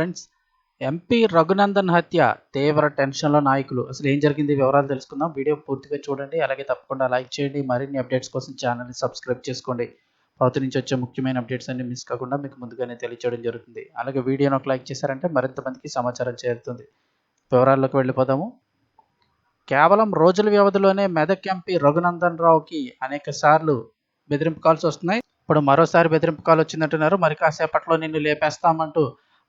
Friends MP Raghunandan హత్య తీవ్ర టెన్షన్లో నాయకులు. అసలు ఏం జరిగింది? వివరాలు తెలుసుకుందాం. వీడియో పూర్తిగా చూడండి. అలాగే తప్పకుండా లైక్ చేయండి. మరిన్ని అప్డేట్స్ కోసం ఛానల్ని సబ్స్క్రైబ్ చేసుకోండి. ప్రభుత్వం నుంచి వచ్చే ముఖ్యమైన అప్డేట్స్ అన్ని మిస్ కాకుండా మీకు ముందుగానే తెలియచేయడం జరుగుతుంది. అలాగే వీడియోని ఒక లైక్ చేశారంటే మరింత మందికి సమాచారం చేరుతుంది. వివరాల్లోకి వెళ్ళిపోదాము. కేవలం రోజుల వ్యవధిలోనే మెదక్ ఎంపీ రఘునందన్ రావుకి అనేక సార్లు బెదిరింపు కాల్స్ వస్తున్నాయి. ఇప్పుడు మరోసారి బెదిరింపు కాల్ వచ్చిందంటున్నారు. మరి కాసేపట్లో నిన్ను లేపేస్తామంటూ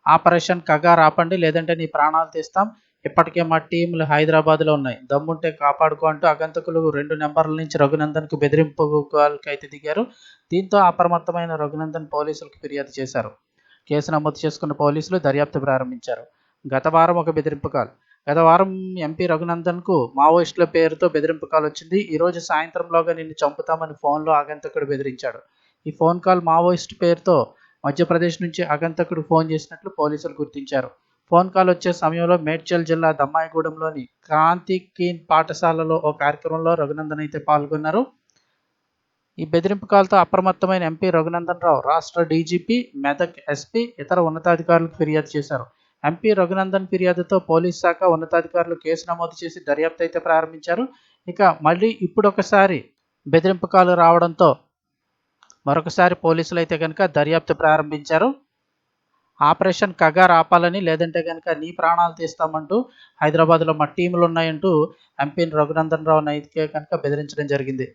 ఆపరేషన్ కగార్ ఆపండి లేదంటే నీ ప్రాణాలు తీస్తాం. ఇప్పటికే మా టీంలు హైదరాబాద్లో ఉన్నాయి. దమ్ముంటే కాపాడుకో అంటూ అగంతకులు రెండు నెంబర్ల నుంచి రఘునందన్కు బెదిరింపు కాల్కి అయితే దిగారు. దీంతో అప్రమత్తమైన రఘునందన్ పోలీసులకు ఫిర్యాదు చేశారు. కేసు నమోదు చేసుకున్న పోలీసులు దర్యాప్తు ప్రారంభించారు. గత వారం ఒక బెదిరింపు కాల్. గత వారం ఎంపీ రఘునందన్కు మావోయిస్టుల పేరుతో బెదిరింపు కాల్ వచ్చింది. ఈరోజు సాయంత్రంలోగా నిన్ను చంపుతామని ఫోన్లో ఆగంతకుడు బెదిరించాడు. ఈ ఫోన్ కాల్ మావోయిస్ట్ పేరుతో మధ్యప్రదేశ్ నుంచి ఆగంతకుడు ఫోన్ చేసినట్లు పోలీసులు గుర్తించారు. ఫోన్ కాల్ వచ్చే సమయంలో మేడ్చల్ జిల్లా దమ్మాయిగూడెంలోని క్రాంతి కీన్ పాఠశాలలో ఓ కార్యక్రమంలో రఘునందన్ అయితే పాల్గొన్నారు. ఈ బెదిరింపు కాల్తో అప్రమత్తమైన ఎంపీ రఘునందన్ రావు రాష్ట్ర డీజీపీ మెదక్ ఎస్పీ ఇతర ఉన్నతాధికారులకు ఫిర్యాదు చేశారు. ఎంపీ రఘునందన్ ఫిర్యాదుతో పోలీస్ శాఖ ఉన్నతాధికారులు కేసు నమోదు చేసి దర్యాప్తు అయితే ప్రారంభించారు. ఇక మళ్ళీ ఇప్పుడొకసారి బెదిరింపు కాలు రావడంతో మరొకసారి పోలీసులు అయితే కనుక దర్యాప్తు ప్రారంభించారు. ఆపరేషన్ కగార్ ఆపాలని లేదంటే కనుక నీ ప్రాణాలు తీస్తామంటూ హైదరాబాద్లో మా టీంలు ఉన్నాయంటూ ఎంపీ రఘునందన్ రావు అయితే కనుక బెదిరించడం జరిగింది.